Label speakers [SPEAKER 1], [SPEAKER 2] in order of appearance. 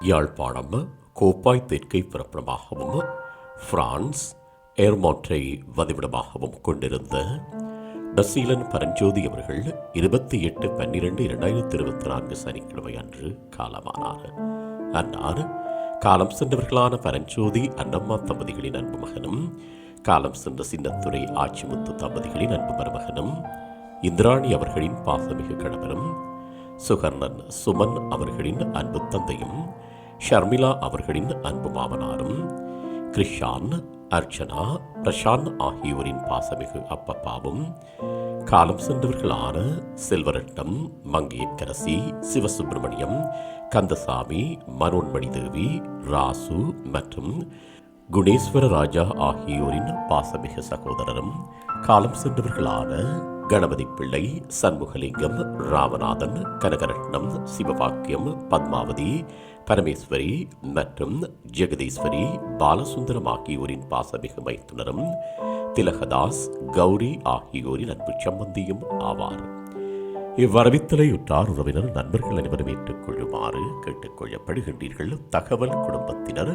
[SPEAKER 1] யாழ்ப்பாணம் கோப்பாய் தெற்கை பிறப்பிடமாகவும் பிரான்ஸ் ஏர்மான்றை வதிவிடமாகவும் கொண்டிருந்த டசீலன் பரஞ்சோதி அவர்கள் இருபத்தி எட்டு பன்னிரண்டு இரண்டாயிரத்தி இருபத்தி நான்கு சனிக்கிழமை அன்று காலமானார். அன்னார் காலம் சென்றவர்களான பரஞ்சோதி அன்னம்மா தம்பதிகளின் அன்பு மகனும் காலம் சென்ற சின்னத்துறை ஆட்சிமுத்து தம்பதிகளின் அன்பு மருமகனும் இந்திராணி அவர்களின் பாசமிகு கணவரும் சுகர்ணன் சுமன் அவர்களின் அன்பு தந்தையும் ஷர்மிளா அவர்களின் அன்பு மாமனாரும் கிருஷான் அர்ச்சனா பிரசாந்த் ஆகியோரின் பாசமிகு அப்பப்பாவும் காலம் சென்றவர்களான செல்வரட்னம் மங்கையக்கரசி சிவசுப்பிரமணியம் கந்தசாமி மனோன்மணி தேவி ராசு மற்றும் குணேஸ்வர ராஜா ஆகியோரின் பாசமிகு சகோதரரும் காலம் சென்றவர்களான கணபதி பிள்ளை சண்முகலிங்கம் ராமநாதன் கனகரட்னம் சிவபாக்கியம் பத்மாவதி பரமேஸ்வரி மற்றும் ஜெகதீஸ்வரி பாலசுந்தரம் ஆகியோரின் பாசமிகு மைத்துனரும் திலகதாஸ் கௌரி ஆகியோரின் அன்பு சம்பந்தியும் ஆவார். இவ்வரவித்தலை உற்றார் உறவினர் நண்பர்கள் அனைவரும் ஏற்றுக்கொள்ளுமாறு கேட்டுக்கொள்ளப்படுகின்றீர்கள். தகவல் குடும்பத்தினர்